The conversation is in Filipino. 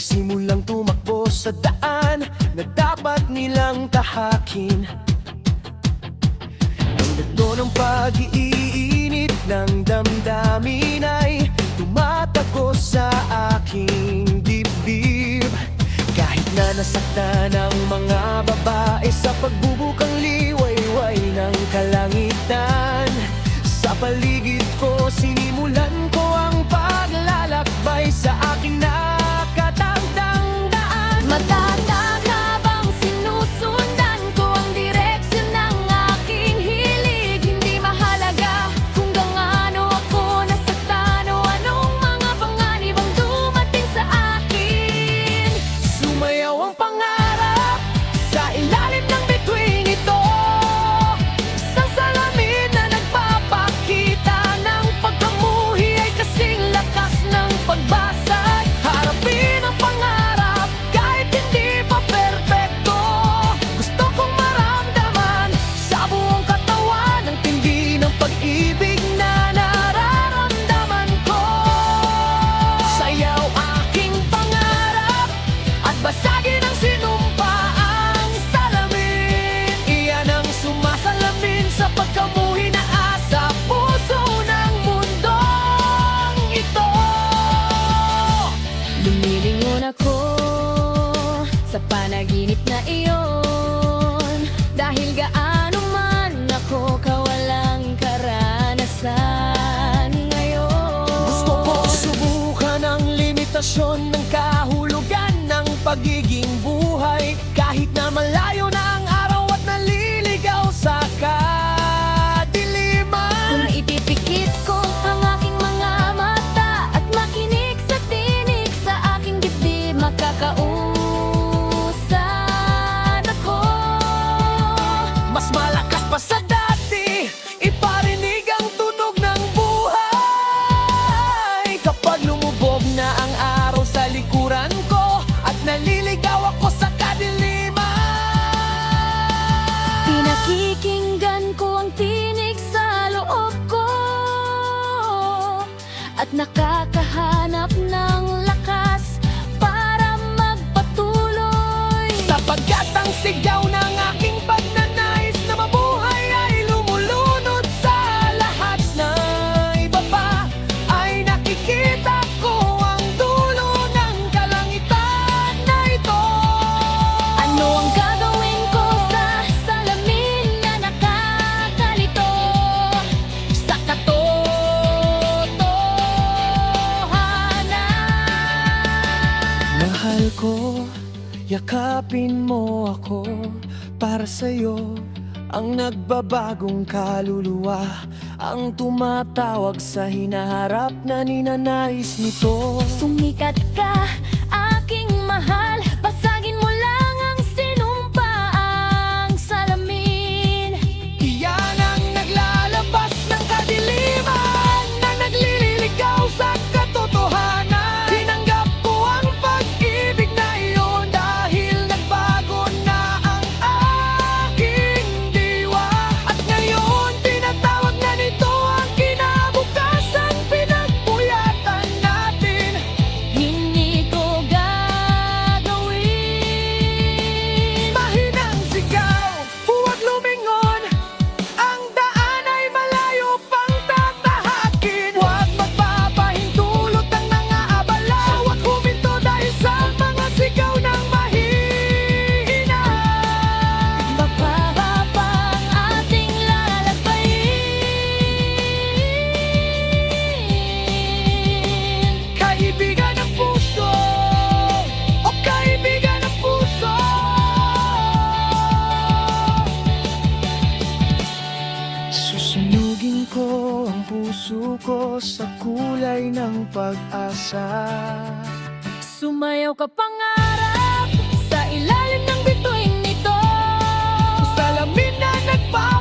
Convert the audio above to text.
Nagsimulang tumakbo sa daan na dapat nilang tahakin. Ang dagdo ng pag-iinit ng damdamin ay tumatako sa aking dibdib. Kahit na nasaktan ang mga babae sa pagbubukang liwayway ng kalangitan Sa paligid ko sinimula Panaginip na iyon. Dahil gaano man ako kawalang karanasan ngayon. Gusto ko subukan ang limitasyon ng kahulugan ng pagiging buhay at nakakahanap ng lakas para magpatuloy. Sapagkat ang sigaw na Yakapin mo ako para sa'yo. Ang nagbabagong kaluluwa Ang tumatawag sa hinaharap na ninanais nito. Sumikat ka, aking mahal. pag-asa. Sumayaw ka pangarap Sa ilalim ng bituin nito. Salamin na nagpapalala